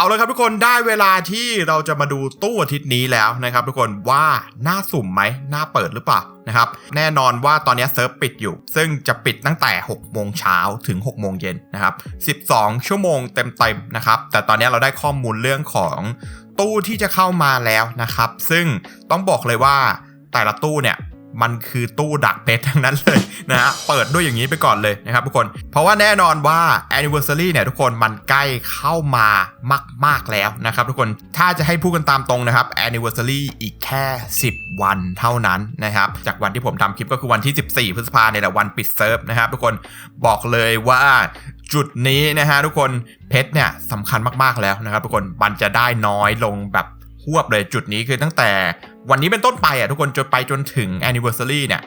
เอาเลยครับทุกคนได้เวลาที่เราจะมาดูตู้อาทิตย์นี้แล้วนะครับ ทุกคนว่าน่าสุ่มไหมน่าเปิดหรือเปล่านะครับ แน่นอนว่าตอนนี้เซิร์ฟปิดอยู่ ซึ่งจะปิดตั้งแต่ 6 โมงเช้าถึง 6 โมงเย็นนะครับ 12 ชั่วโมงเต็มๆนะครับ แต่ตอนนี้เราได้ข้อมูลเรื่องของตู้ที่จะเข้ามาแล้วนะครับ ซึ่งต้องบอกเลยว่าแต่ละตู้เนี่ย มันคือตู้ดักเพชรทั้งนั้นเลยนะฮะ เปิดด้วยอย่างนี้ไปก่อนเลยนะครับทุกคน เพราะว่าแน่นอนว่า anniversary เนี่ยทุกคนมันใกล้เข้ามามาก ๆ แล้วนะครับทุกคน ถ้าจะให้พูดกันตามตรงนะครับ anniversary อีกแค่ 10 วันเท่านั้นนะครับ จากวันที่ผมทำคลิปก็คือวันที่ 14 พฤษภาเนี่ยแหละวันปิดเซิร์ฟนะครับทุกคนบอกเลยว่าจุดนี้นะฮะทุกคนเพชรเนี่ยสำคัญมากๆแล้วนะครับทุกคนมันจะได้น้อยลงแบบ หวบเลยจุดนี้คือตั้งแต่วันนี้เป็นต้นไปอะทุกคนจนไปจนถึง anniversary เนี่ย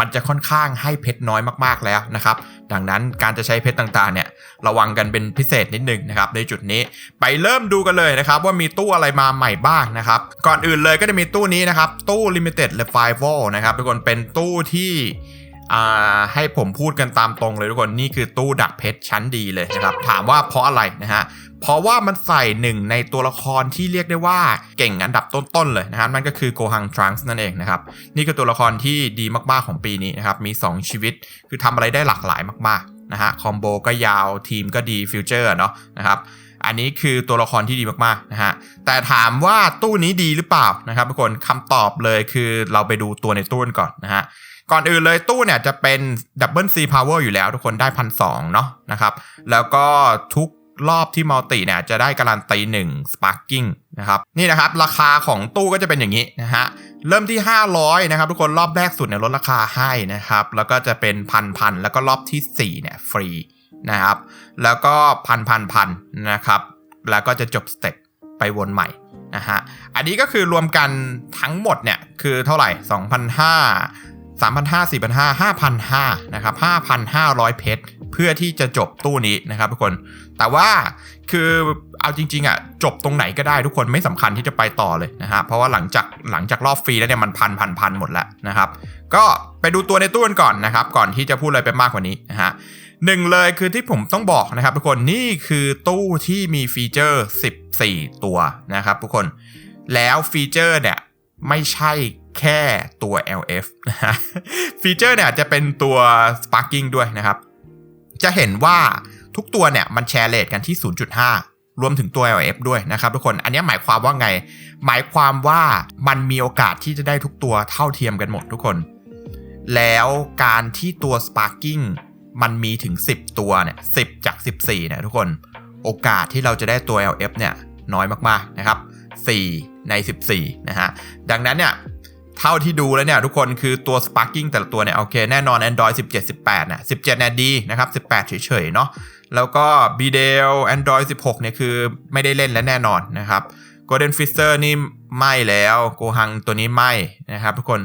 มันจะค่อนข้างให้เพชรน้อยมากๆแล้วนะครับ ดังนั้นการจะใช้เพชรต่างๆเนี่ยระวังกันเป็นพิเศษนิดนึงนะครับในจุดนี้ไปเริ่มดูกันเลยนะครับ ว่ามีตู้อะไรมาใหม่บ้างนะครับ ก่อนอื่นเลยก็จะมีตู้นี้นะครับ ตู้ limited revival นะครับทุกคนเป็นตู้ที่ ให้ผมพูดกันตามตรงเลยทุกคนนี่คือตู้ดักเพชรชั้นดีเลยนะครับถามว่าเพราะอะไรนะฮะเพราะว่ามันใส่หนึ่งในตัวละครที่เรียกได้ว่าเก่งอันดับต้นๆเลยนะครับนั่นก็คือโกฮังทรังส์นั่นเองนะครับนี่คือตัวละครที่ดีมากๆของปีนี้นะครับมี 2 ชีวิต คือทำอะไรได้หลากหลายมากๆนะฮะคอมโบก็ยาวทีมก็ดีฟิวเจอร์เนาะนะครับอันนี้คือตัวละครที่ดีมากๆนะฮะ แต่ถามว่าตู้นี้ดีหรือเปล่านะครับทุกคนคำตอบเลยคือเราไปดูตัวในตู้ก่อนนะฮะ ก่อนอื่นเลยตู้เนี่ยจะเป็นดับเบิลซีพาวเวอร์อยู่แล้วทุกคนได้พันสองเนาะนะครับ แล้วก็ทุกรอบที่มัลติเนี่ยจะได้การันตี1 Sparking นะครับนี่นะครับ ราคาของตู้ก็จะเป็นอย่างนี้นะฮะเริ่มที่ 500นะครับทุกคนรอบแรกสุดเนี่ยลดราคาให้นะครับ แล้วก็จะเป็นพันพันแล้วก็รอบที่4เนี่ยฟรีนะครับ แล้วก็พันพันพันนะครับ แล้วก็จะจบสเต็ปไปวนใหม่นะฮะอันนี้ก็คือรวมกันทั้งหมดเนี่ยคือเท่าไหร่ 2,500 3,500 4,500 5,500นะครับ5,500 เพชรเพื่อที่จะจบตู้นี้นะครับทุกคน แต่ว่าคือเอาจริงๆอะจบตรงไหนก็ได้ทุกคนไม่สำคัญที่จะไปต่อเลยนะฮะเพราะว่าหลังจากหลังจากรอบฟรีแล้วเนี่ยมันพันพันพันหมดแล้วนะครับ ก็ไปดูตัวในตู้กันก่อนนะครับ ก่อนที่จะพูดอะไรไปมากกว่านี้นะฮะหนึ่งเลยคือที่ผมต้องบอกนะครับ ทุกคนนี่คือตู้ที่มีฟีเจอร์ 14 ตัวนะครับ ทุกคนแล้วฟีเจอร์เนี่ยไม่ใช่ แค่ตัว LF นะฮะฟีเจอร์เนี่ยจะเป็นตัว Sparking ด้วยนะครับ จะเห็นว่าทุกตัวเนี่ยมันแชร์เลทกันที่ 0.5 รวมถึงตัว LF ด้วยนะครับทุกคน อันนี้หมายความว่าไง หมายความว่ามันมีโอกาสที่จะได้ทุกตัวเท่าเทียมกันหมดทุกคน แล้วการที่ตัว Sparking มันมีถึง 10 ตัวเนี่ย10 จาก 14เนี่ยทุกคน โอกาสที่เราจะได้ตัว LF เนี่ยน้อยมากๆนะครับ 4 ใน 14 นะฮะ ดังนั้นเนี่ย เท่าที่ดูแล้วเนี่ยทุกคนคือตัว Sparking แต่ละตัวเนี่ยโอเคแน่นอน Android 17 18นะ17เนี่ยดีนะครับ 18 เฉยๆเนาะแล้วก็ b d e l Android 16เนี่ยคือไม่ได้เล่นแล้วแน่นอนนะครับ Golden Fister นี่ไม่แล้วโกฮังตัวนี้ไม่นะครับทุกคน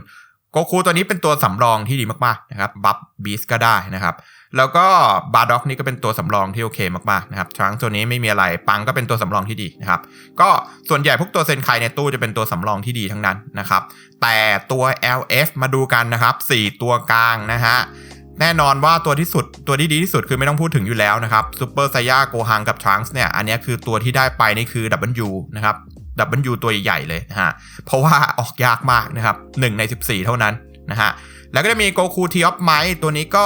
โกคูตัวนี้เป็นตัวสำรองที่ดีมากๆนะครับบัฟบีสก็ได้นะครับ แล้วก็บาร์ด็อกนี่ก็เป็นตัวสำรองที่โอเคมากๆนะครับทรังตัวนี้ไม่มีอะไรปังก็เป็นตัวสำรองที่ดีนะครับก็ส่วนใหญ่พวกตัวเซนไคในตู้จะเป็นตัวสำรองที่ดีทั้งนั้นนะครับแต่ตัว LF มาดูกันนะครับ 4 ตัวกลางนะฮะแน่นอนว่าตัวที่สุดตัวที่ดีที่สุดคือไม่ต้องพูดถึงอยู่แล้วนะครับซูเปอร์ไซย่าโกฮังกับทรังส์เนี่ยอันนี้คือตัวที่ได้ไปนี่คือ W นะครับ W ตัวใหญ่เลยนะฮะเพราะว่าออกยากมากนะครับ1ใน 14 เท่านั้นนะฮะแล้วก็จะมีโกคูทีออฟไมตัวนี้ก็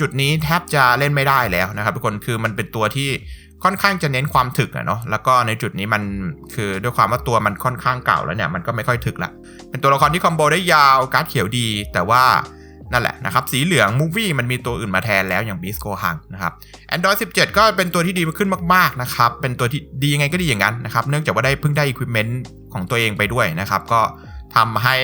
จุดนี้แทบจะเล่นไม่ได้แล้วนะครับทุกคนคือมันเป็นตัวที่ค่อนข้างจะเน้นความถึกอะเนาะแล้วก็ในจุดนี้มันคือด้วยความว่าตัวมันค่อนข้างเก่าแล้วเนี่ยมันก็ไม่ค่อยถึกละเป็นตัวละครที่คอมโบได้ยาวการ์ดเขียวดี แต่ว่านั่นแหละนะครับสีเหลืองมูฟี่มันมีตัวอื่นมาแทนแล้วอย่างบิสโกฮังนะครับ Android 17 ก็เป็นตัวที่ดีขึ้นมากๆนะครับเป็นตัวที่ดียังไงก็ดีอย่างนั้นนะครับเนื่องจากว่าได้เพิ่งได้อุปกรณ์ของตัวเองไปด้วยนะครับก็ทำให้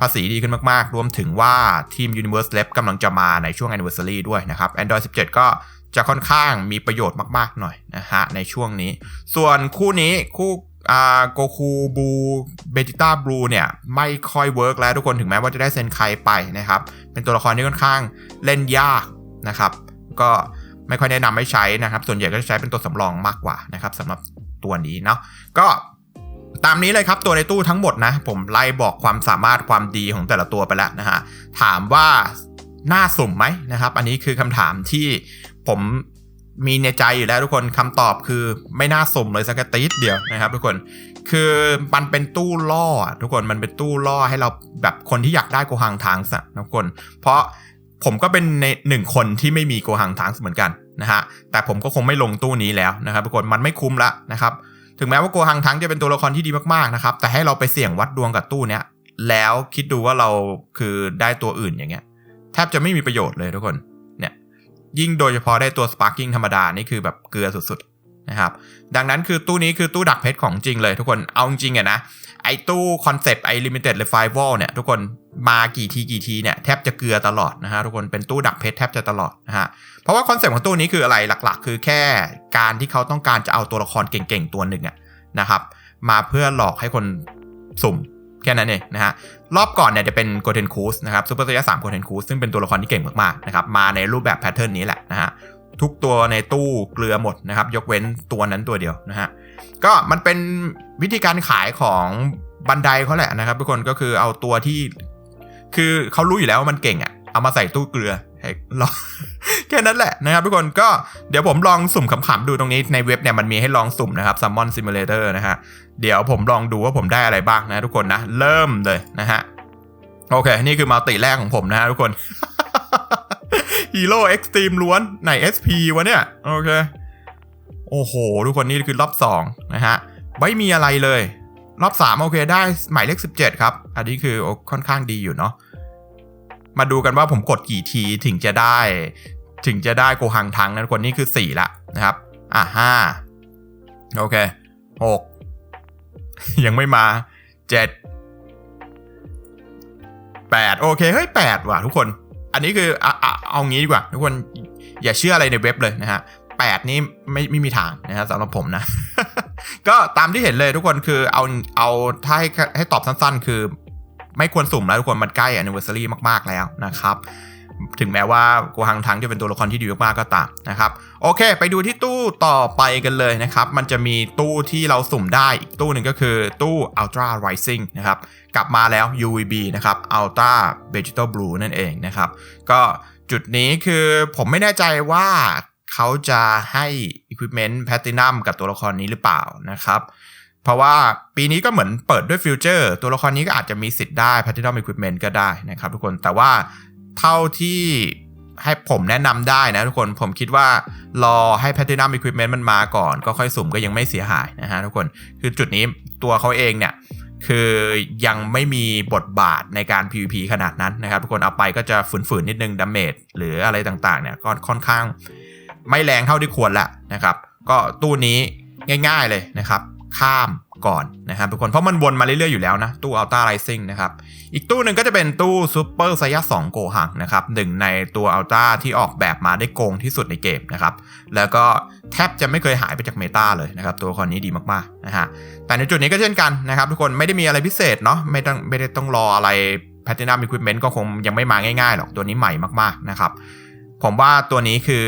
ภาษีดีขึ้นมากๆ รวมถึงว่าทีม Universe Lab กำลังจะมาในช่วง Anniversary ด้วยนะครับ Android 17 ก็จะค่อนข้างมีประโยชน์มากๆหน่อยนะฮะในช่วงนี้ ส่วนคู่นี้คู่อ่าโกคูบูเบจิต้าบลูเนี่ย ไม่ค่อยเวิร์กแล้วทุกคนถึงแม้ว่าจะได้เซนไคไปนะครับ เป็นตัวละครที่ค่อนข้างเล่นยากนะครับ ก็ไม่ค่อยแนะนำให้ใช้นะครับ ส่วนใหญ่ก็จะใช้เป็นตัวสำรองมากกว่านะครับสำหรับตัวนี้เนาะก็ ตามนี้เลยครับตัวในตู้ทั้งหมดนะ ผมไล่บอกความสามารถความดีของแต่ละตัวไปแล้วนะฮะถามว่าน่าสุ่มไหมนะครับ อันนี้คือคำถามที่ผมมีในใจอยู่แล้วทุกคนคำตอบคือไม่น่าสุ่มเลยสักติดเดียวนะครับ ทุกคนคือมันเป็นตู้ล่อ ทุกคนมันเป็นตู้ล่อให้เราแบบคนที่อยากได้โกหังทางสทุกคน เพราะผมก็เป็นในหนึ่งคนที่ไม่มีโกหังทางเหมือนกันนะฮะแต่ผมก็คงไม่ลงตู้นี้แล้วนะครับทุกคนมันไม่คุ้มละนะครับ ถึงแม้ว่าโกหังทังจะเป็นตัวละครที่ดีมากๆนะครับ แต่ให้เราไปเสี่ยงวัดดวงกับตู้เนี้ย แล้วคิดดูว่าเราคือได้ตัวอื่นอย่างเงี้ย แทบจะไม่มีประโยชน์เลยทุกคน เนี่ย ยิ่งโดยเฉพาะได้ตัว Sparking ธรรมดา นี่คือแบบเกลือสุดๆนะครับ ดังนั้นคือตู้นี้คือตู้ดักเพชรของจริงเลยทุกคน เอาจริงอะนะ ไอ้ตู้คอนเซปต์ไอ้ limited revival เนี่ยทุกคน มากี่ทีกี่ทีเนี่ยแทบจะเกลือตลอดนะฮะทุกคนเป็นตู้ดักเพชรแทบจะตลอดนะฮะเพราะว่าคอนเซ็ปต์ของตู้นี้คืออะไรหลักๆ คือแค่การที่เขาต้องการจะเอาตัวละครเก่งๆตัวหนึ่งอะนะครับมาเพื่อหลอกให้คนสุ่มแค่นั้นเองนะฮะรอบก่อนเนี่ยจะเป็นโกเทนคูสนะครับซูเปอร์เซียสามโกเทนคูสซึ่งเป็นตัวละครที่เก่งมากๆนะครับมาในรูปแบบแพทเทิร์นนี้แหละนะฮะทุกตัวในตู้เกลือหมดนะครับยกเว้นตัวนั้นตัวเดียวนะฮะก็มันเป็นวิธีการขายของบันไดเขาแหละนะครับทุกคนก็คือเอาตัวที่ คือเขารู้อยู่แล้วว่ามันเก่งอะ่ะเอามาใส่ตู้เกลือให้ลองแค่นั้นแหละนะครับทุกคนก็เดี๋ยวผมลองสุ่มขำๆดูตรงนี้ในเว็บเนี่ยมันมีให้ลองสุ่มนะครับ Summon Simulator นะฮะเดี๋ยวผมลองดูว่าผมได้อะไรบ้างนะทุกคนนะ เริ่มเลยนะฮะโอเค นี่คือมัลติแรกของผมนะฮะทุกคนฮีโร่เอ็กซ์ตรีมล้วนไหน SP วะเนี่ย โอเค โอ้โห ทุกคนนี่คือรอบ2นะฮะไม่มีอะไรเลย รอบ 3 โอเคได้หมายเลข 17 ครับ อันนี้คือค่อนข้างดีอยู่เนาะมาดูกันว่าผมกดกี่ทีถึงจะได้ ถึงจะได้โกหังทังนะทุกคนนี่คือ 4 ละนะครับ อะห้าโอเคหกยังไม่มาเจ็ดแปดโอเค เฮ้ยแปดว่ะทุกคน อันนี้คืออะอะเอางี้ดีกว่า ทุกคนอย่าเชื่ออะไรในเว็บเลยนะฮะแปดนี้ไม่ไม่มีทางนะฮะสำหรับผมนะ ก็ตามที่เห็นเลยทุกคนคือเอาเอาถ้าให้ให้ตอบสั้นๆ คือ ไม่ควรสุ่มแล้วทุกคนมันใกล้ anniversary มากๆแล้วนะครับ ถึงแม้ว่าโกหังทังจะเป็นตัวละครที่ดีมากๆก็ตามนะครับ โอเค ไปดูที่ตู้ต่อไปกันเลยนะครับ มันจะมีตู้ที่เราสุ่มได้อีกตู้หนึ่งก็คือตู้ Ultra Rising นะครับ กลับมาแล้ว UVB นะครับ Ultra Vegetal Blue นั่นเองนะครับ ก็จุดนี้คือผมไม่แน่ใจว่า เขาจะให้ Equipment Platinum กับตัวละครนี้หรือเปล่านะครับ เพราะว่าปีนี้ก็เหมือนเปิดด้วยฟิวเจอร์ตัวละครนี้ก็อาจจะมีสิทธิ์ได้ Platinum Equipment ก็ได้นะครับทุกคนแต่ว่าเท่าที่ให้ผมแนะนำได้นะทุกคนผมคิดว่ารอให้ Platinum Equipment มันมาก่อน ก็ค่อยสุ่มก็ยังไม่เสียหายนะฮะทุกคนคือจุดนี้ตัวเขาเองเนี่ยคือยังไม่มีบทบาทในการ PVP ขนาดนั้นนะครับ ทุกคนเอาไปก็จะฝืนๆนิดนึงดาเมจหรืออะไรต่างๆเนี่ยก็ค่อนข้าง ไม่แรงเท่าที่ควรละนะครับ ก็ตู้นี้ง่าย ๆเลยนะครับ ข้ามก่อนนะครับทุกคนเพราะมันวนมาเรื่อยๆอยู่แล้วนะ ตู้ Ultra Rising นะครับ อีกตู้หนึ่งก็จะเป็นตู้ Super s a i y a 2โกหังนะครับหนึ่งในตัว Ultra ที่ออกแบบมาได้โกงที่สุดในเกมนะครับ แล้วก็แทบจะไม่เคยหายไปจากเมตาเลยนะครับ ตัวครนี้ดีมากๆนะฮะแต่ในจุดนี้ก็เช่นกันนะครับ ทุกคนไม่ได้มีอะไรพิเศษเนาะไม่ต้องไม่ได้ต้องรออะไร Platinum Equipment ก็คงยังไม่มาง่ายๆหรอกตัวนี้ใหม่มากๆนะครับผมว่าตัวนี้คือ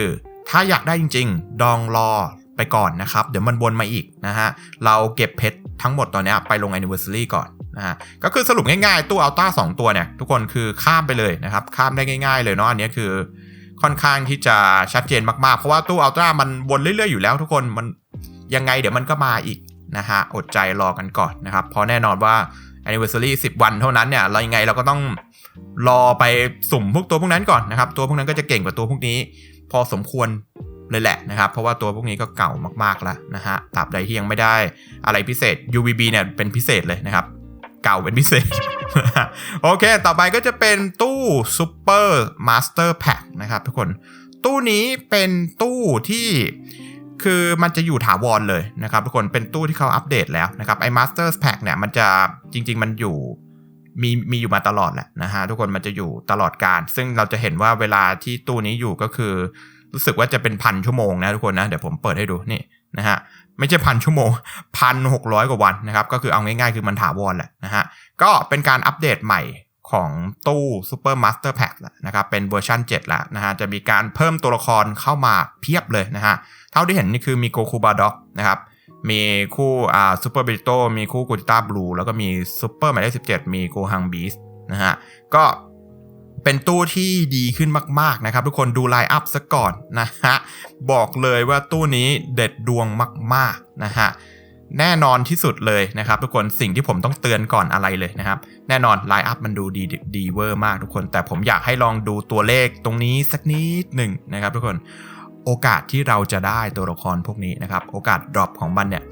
ถ้าอยากได้จริง ๆ ดองรอไปก่อนนะครับ เดี๋ยวมันวนมาอีกนะฮะ เราเก็บเพชรทั้งหมดตอนนี้ไปลง anniversary ก่อนนะฮะ ก็คือสรุปง่ายๆ ตู้อัลต้า2ตัวเนี่ย ทุกคนคือข้ามไปเลยนะครับ ข้ามได้ง่าย ๆ เลยเนาะ อันนี้คือค่อนข้างที่จะชัดเจนมากๆ เพราะว่าตู้อัลต้ามันวนเรื่อยๆอยู่แล้วทุกคน มันยังไงเดี๋ยวมันก็มาอีกนะฮะ อดใจรอกันก่อนนะครับ เพราะแน่นอนว่า anniversary 10 วันเท่านั้นเนี่ย เรายังไงเราก็ต้องรอไปสุ่มพวกตัวพวกนั้นก่อนนะครับ ตัวพวกนั้นก็จะเก่งกว่าตัวพวกนี้ พอสมควร เลยแหละนะครับ เพราะว่าตัวพวกนี้ก็เก่ามากๆแล้วนะฮะตราบใดที่ยังไม่ได้อะไรพิเศษ UVB เนี่ยเป็นพิเศษเลยนะครับ เก่าเป็นพิเศษ โอเค ต่อไปก็จะเป็นตู้ Super Master Pack นะครับทุกคน ตู้นี้เป็นตู้ที่คือมันจะอยู่ถาวรเลยนะครับทุกคนเป็นตู้ที่เขาอัปเดตแล้วนะครับไอ้ Master Pack เนี่ยมันจะจริง ๆ มันอยู่มีมีอยู่มาตลอดแหละนะฮะทุกคนมันจะอยู่ตลอดการ ซึ่งเราจะเห็นว่าเวลาที่ตู้นี้อยู่ก็คือ รู้สึกว่าจะเป็นพันชั่วโมงนะทุกคนนะ เดี๋ยวผมเปิดให้ดูนี่นะฮะไม่ใช่พันชั่วโมงพันหกร้อยกว่าวันนะครับ ก็คือเอาง่ายๆ คือมันถาวรแหละนะฮะก็เป็นการอัปเดตใหม่ของตู้ Super Master Pack นะครับ เป็นเวอร์ชัน7 แล้วนะฮะ จะมีการเพิ่มตัวละครเข้ามาเพียบเลยนะฮะ เท่าที่เห็นนี่คือมีโกคูบาด็อกนะครับ มีคู่อ่าซูเปอร์เบริโตมีคู่กูจิต้าบลูแล้วก็มีซูเปอร์หมายเลขสิบเจ็ดมีโกฮังบีสนะฮะ ก็ เป็นตู้ที่ดีขึ้นมาก ๆ นะครับ ทุกคนดูไลน์อัพซะก่อนนะฮะ บอกเลยว่าตู้นี้เด็ดดวงมาก ๆ นะฮะ แน่นอนที่สุดเลยนะครับ ทุกคนสิ่งที่ผมต้องเตือนก่อนอะไรเลยนะครับ แน่นอนไลน์อัพมันดูดีดีเวอร์มากทุกคน แต่ผมอยากให้ลองดูตัวเลขตรงนี้สักนิดหนึ่งนะครับทุกคนโอกาสที่เราจะได้ตัวละครพวกนี้นะครับ โอกาสดรอปของมันเนี่ย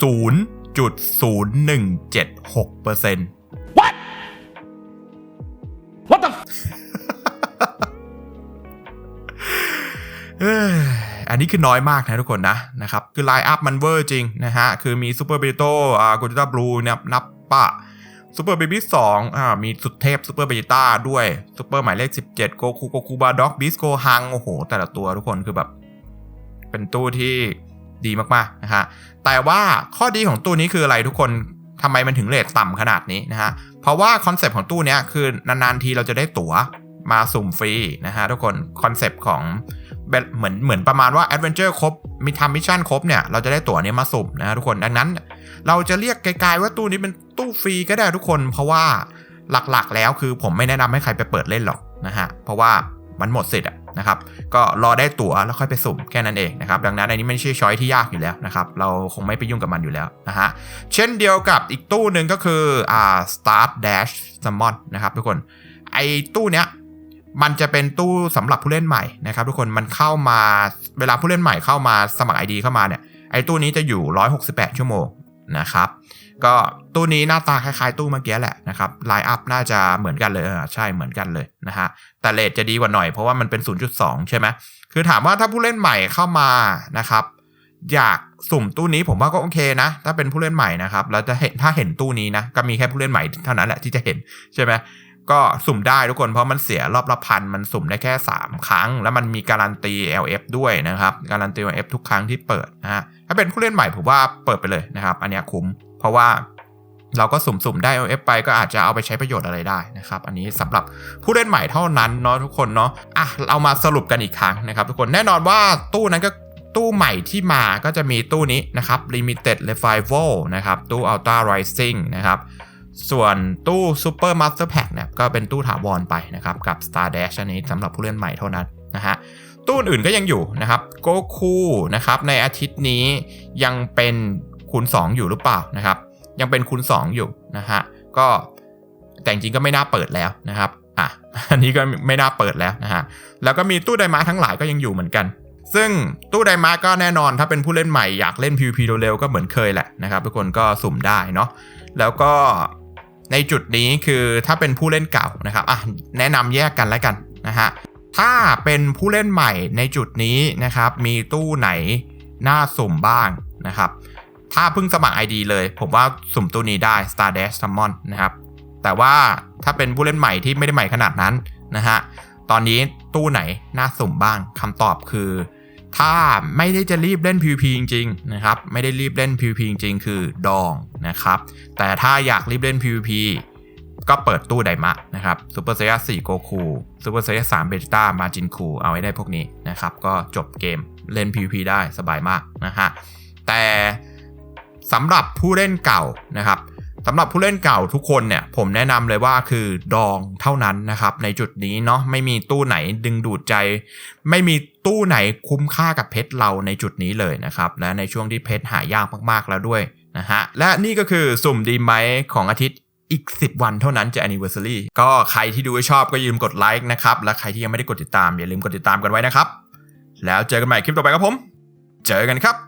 0.0176% What the? อันนี้คือน้อยมากนะทุกคนนะนะครับคือไลน์อัพมันเวอร์จริงนะฮะ คือมีซูเปอร์เบโต้อ่ากูจิต้าบลูเนี่ยนับปะซูเปอร์เบบี้สองอ่ามีสุดเทพซูเปอร์เบจิต้าด้วยซูเปอร์หมายเลข 17 โกคูโกคูบาด็อกบิสโกฮังโอ้โห แต่ละตัวทุกคนคือแบบ เป็นตู้ที่ดีมากๆนะฮะ แต่ว่าข้อดีของตู้นี้คืออะไรทุกคนทำไมมันถึงเลทต่ำขนาดนี้นะฮะ เพราะว่าคอนเซปต์ของตู้นี้คือนานๆทีเราจะได้ตั๋ว มาสุ่มฟรีนะฮะทุกคนคอนเซปต์ของแบบเหมือนเหมือนประมาณว่าแอดเวนเจอร์ครบมีทำมิชชั่นครบเนี่ย เราจะได้ตั๋วเนี้ยมาสุ่มนะฮะทุกคนดังนั้น เราจะเรียกไกลๆว่าตู้นี้เป็นตู้ฟรีก็ได้ทุกคน เพราะว่าหลักๆแล้วคือผมไม่แนะนำให้ใครไปเปิดเล่นหรอกนะฮะเพราะว่ามันหมดสิทธิ์นะครับก็รอได้ตั๋วแล้วค่อยไปสุ่มแค่นั้นเองนะครับดังนั้นอันนี้ไม่ใช่ช้อยที่ยากอยู่แล้วนะครับเราคงไม่ไปยุ่งกับมันอยู่แล้วนะฮะเช่นเดียวกับอีกตู้หนึ่งก็คืออ่า Start Dash Summon นะครับทุกคนไอ้ตู้เนี้ย มันจะเป็นตู้สำหรับผู้เล่นใหม่นะครับทุกคนมันเข้ามาเวลาผู้เล่นใหม่เข้ามาสมัคร ID เข้ามาเนี่ยไอ้ตู้นี้จะอยู่ 168 ชั่วโมงนะครับ ก็ตู้นี้หน้าตาคล้ายๆตู้เมื่อกี้แหละนะครับไลน์อัพน่าจะเหมือนกันเลยใช่เหมือนกันเลยนะฮะแต่เลทจะดีกว่าหน่อยเพราะว่ามันเป็น 0.2 ใช่ไหมคือถามว่าถ้าผู้เล่นใหม่เข้ามานะครับอยากสุ่มตู้นี้ผมว่าก็โอเคนะ ถ้าเป็นผู้เล่นใหม่นะครับแล้วจะเห็นถ้าเห็นตู้นี้นะก็มีแค่ผู้เล่นใหม่เท่านั้นแหละที่จะเห็นใช่ไหม ก็สุ่มได้ทุกคนเพราะมันเสียรอบละพันมันสุ่มได้แค่ 3 ครั้ง แล้วมันมีการันตี LF ด้วยนะครับ การันตี LF ทุกครั้งที่เปิดนะฮะถ้าเป็นผู้เล่นใหม่ผมว่าเปิดไปเลยนะครับ อันนี้คุ้ม เพราะว่าเราก็สุ่มๆได้ LF ไปก็อาจจะเอาไปใช้ประโยชน์อะไรได้นะครับ อันนี้สำหรับผู้เล่นใหม่เท่านั้นเนาะทุกคนเนาะอะเรามาสรุปกันอีกครั้งนะครับทุกคนแน่นอนว่าตู้นั้นก็ตู้ใหม่ที่มาก็จะมีตู้นี้นะครับ Limited Revival นะครับตู้ Ultra Rising นะครับ ส่วนตู้ Super Master Pack เนี่ยก็เป็นตู้ถาวรไปนะครับกับ Star Dash อันนี้สำหรับผู้เล่นใหม่เท่านั้นนะฮะตู้อื่นก็ยังอยู่นะครับโกคูนะครับในอาทิตย์นี้ยังเป็นคูณ 2 อยู่หรือเปล่านะครับยังเป็นคูณ 2 อยู่นะฮะก็แต่จริงก็ไม่น่าเปิดแล้วนะครับอะอันนี้ก็ไม่น่าเปิดแล้วนะฮะแล้วก็มีตู้ไดมาทั้งหลายก็ยังอยู่เหมือนกันซึ่งตู้ไดมาก็แน่นอนถ้าเป็นผู้เล่นใหม่อยากเล่น PVP เร็วๆก็เหมือนเคยแหละนะครับทุกคนก็สุ่มได้เนาะแล้วก็ ในจุดนี้คือถ้าเป็นผู้เล่นเก่านะครับอะแนะนำแยกกันแล้วกันนะฮะถ้าเป็นผู้เล่นใหม่ในจุดนี้นะครับ มีตู้ไหนน่าสุ่มบ้างนะครับ ถ้าเพิ่งสมัคร ID เลย ผมว่าสุ่มตู้นี้ได้ Star Dash Summon นะครับ แต่ว่าถ้าเป็นผู้เล่นใหม่ที่ไม่ได้ใหม่ขนาดนั้นนะฮะ ตอนนี้ตู้ไหนน่าสุ่มบ้างคำตอบคือ ถ้าไม่ได้จะรีบเล่น PVP จริงๆนะครับไม่ได้รีบเล่น PVP จริงๆคือดองนะครับแต่ถ้าอยากรีบเล่น PVP ก็เปิดตู้ไดมะนะครับซูเปอร์เซีย4โกคูซูเปอร์เซีย3เบต้ามาจินคูเอาไว้ได้พวกนี้นะครับก็จบเกมเล่น PVP ได้สบายมากนะฮะแต่สำหรับผู้เล่นเก่านะครับ สำหรับผู้เล่นเก่าทุกคนเนี่ยผมแนะนำเลยว่าคือดองเท่านั้นนะครับในจุดนี้เนาะไม่มีตู้ไหนดึงดูดใจ ไม่มีตู้ไหนคุ้มค่ากับเพชรเราในจุดนี้เลยนะครับและในช่วงที่เพชรหายากมากๆแล้วด้วยนะฮะและนี่ก็คือสุ่มดีไหมของอาทิตย์อีก 10 วันเท่านั้นจะ anniversary ก็ใครที่ดูชอบก็อย่าลืมกดไลค์นะครับ และใครที่ยังไม่ได้กดติดตามอย่าลืมกดติดตามกันไว้นะครับ แล้วเจอกันใหม่คลิปต่อไปครับผม เจอกันครับ